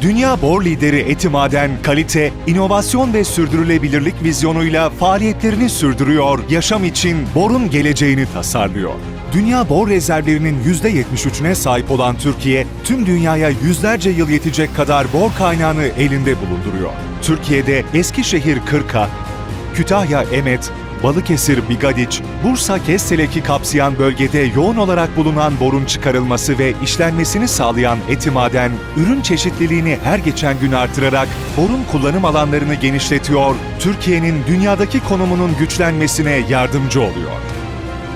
Dünya bor lideri Etimaden, kalite, inovasyon ve sürdürülebilirlik vizyonuyla faaliyetlerini sürdürüyor, yaşam için borun geleceğini tasarlıyor. Dünya bor rezervlerinin %73'üne sahip olan Türkiye, tüm dünyaya yüzlerce yıl yetecek kadar bor kaynağını elinde bulunduruyor. Türkiye'de Eskişehir Kırka, Kütahya Emet, Balıkesir Bigadiç, Bursa Kestelek'i kapsayan bölgede yoğun olarak bulunan borun çıkarılması ve işlenmesini sağlayan Etimaden, ürün çeşitliliğini her geçen gün artırarak borun kullanım alanlarını genişletiyor, Türkiye'nin dünyadaki konumunun güçlenmesine yardımcı oluyor.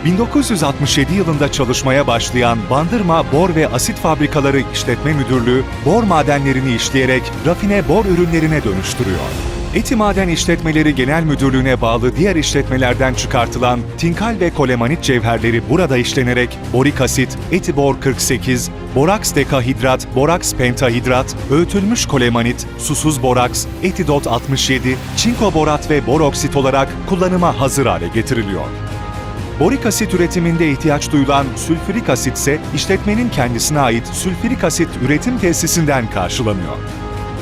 1967 yılında çalışmaya başlayan Bandırma Bor ve Asit Fabrikaları İşletme Müdürlüğü, bor madenlerini işleyerek rafine bor ürünlerine dönüştürüyor. Eti Maden İşletmeleri Genel Müdürlüğü'ne bağlı diğer işletmelerden çıkartılan tinkal ve kolemanit cevherleri burada işlenerek borik asit, etibor 48, boraks dekahidrat, boraks pentahidrat, öğütülmüş kolemanit, susuz boraks, etidot 67, çinko borat ve boroksit olarak kullanıma hazır hale getiriliyor. Borik asit üretiminde ihtiyaç duyulan sülfürik asit ise işletmenin kendisine ait sülfürik asit üretim tesisinden karşılanıyor.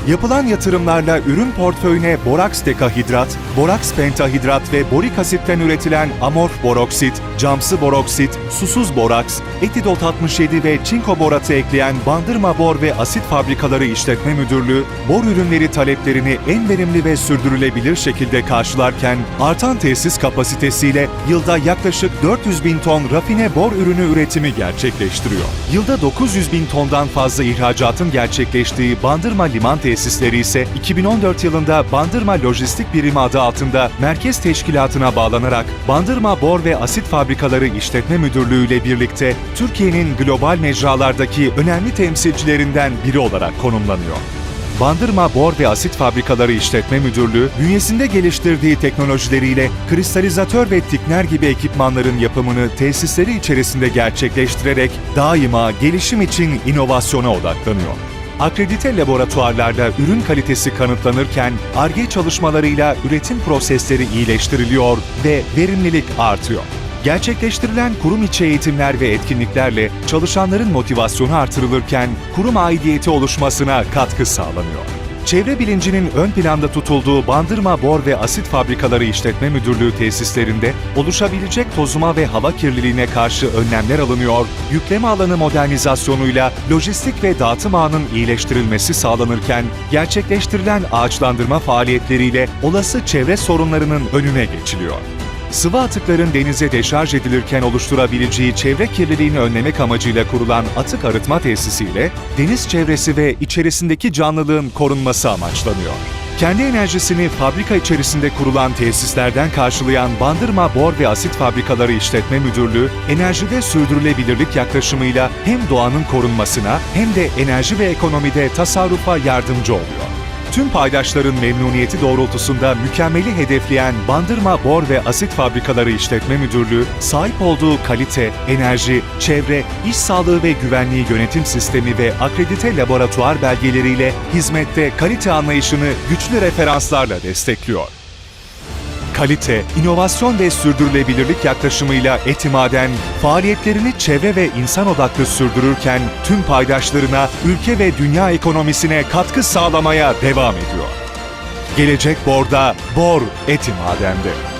Yapılan yatırımlarla ürün portföyüne boraks dekahidrat, boraks pentahidrat ve borik asitten üretilen amorf boroksit, camsı boroksit, susuz boraks, etidot 67 ve çinko boratı ekleyen Bandırma Bor ve Asit Fabrikaları İşletme Müdürlüğü, bor ürünleri taleplerini en verimli ve sürdürülebilir şekilde karşılarken artan tesis kapasitesiyle yılda yaklaşık 400 bin ton rafine bor ürünü üretimi gerçekleştiriyor. Yılda 900 bin tondan fazla ihracatın gerçekleştiği Bandırma Liman Tesisleri ise 2014 yılında Bandırma Lojistik Birimi adı altında merkez teşkilatına bağlanarak Bandırma Bor ve Asit Fabrikaları İşletme Müdürlüğü ile birlikte Türkiye'nin global mecralardaki önemli temsilcilerinden biri olarak konumlanıyor. Bandırma Bor ve Asit Fabrikaları İşletme Müdürlüğü, bünyesinde geliştirdiği teknolojileriyle kristalizatör ve tikner gibi ekipmanların yapımını tesisleri içerisinde gerçekleştirerek daima gelişim için inovasyona odaklanıyor. Akredite laboratuvarlarda ürün kalitesi kanıtlanırken, ARGE çalışmalarıyla üretim prosesleri iyileştiriliyor ve verimlilik artıyor. Gerçekleştirilen kurum içi eğitimler ve etkinliklerle çalışanların motivasyonu artırılırken kurum aidiyeti oluşmasına katkı sağlanıyor. Çevre bilincinin ön planda tutulduğu Bandırma Bor ve Asit Fabrikaları İşletme Müdürlüğü tesislerinde oluşabilecek tozuma ve hava kirliliğine karşı önlemler alınıyor, yükleme alanı modernizasyonuyla lojistik ve dağıtım ağının iyileştirilmesi sağlanırken gerçekleştirilen ağaçlandırma faaliyetleriyle olası çevre sorunlarının önüne geçiliyor. Sıvı atıkların denize deşarj edilirken oluşturabileceği çevre kirliliğini önlemek amacıyla kurulan atık arıtma tesisiyle deniz çevresi ve içerisindeki canlılığın korunması amaçlanıyor. Kendi enerjisini fabrika içerisinde kurulan tesislerden karşılayan Bandırma Bor ve Asit Fabrikaları İşletme Müdürlüğü, enerjide sürdürülebilirlik yaklaşımıyla hem doğanın korunmasına hem de enerji ve ekonomide tasarrufa yardımcı oluyor. Tüm paydaşların memnuniyeti doğrultusunda mükemmeli hedefleyen Bandırma Bor ve Asit Fabrikaları İşletme Müdürlüğü, sahip olduğu kalite, enerji, çevre, iş sağlığı ve güvenliği yönetim sistemi ve akredite laboratuvar belgeleriyle hizmette kalite anlayışını güçlü referanslarla destekliyor. Kalite, inovasyon ve sürdürülebilirlik yaklaşımıyla Etimaden, faaliyetlerini çevre ve insan odaklı sürdürürken tüm paydaşlarına, ülke ve dünya ekonomisine katkı sağlamaya devam ediyor. Gelecek Bor'da, Bor Etimaden'de.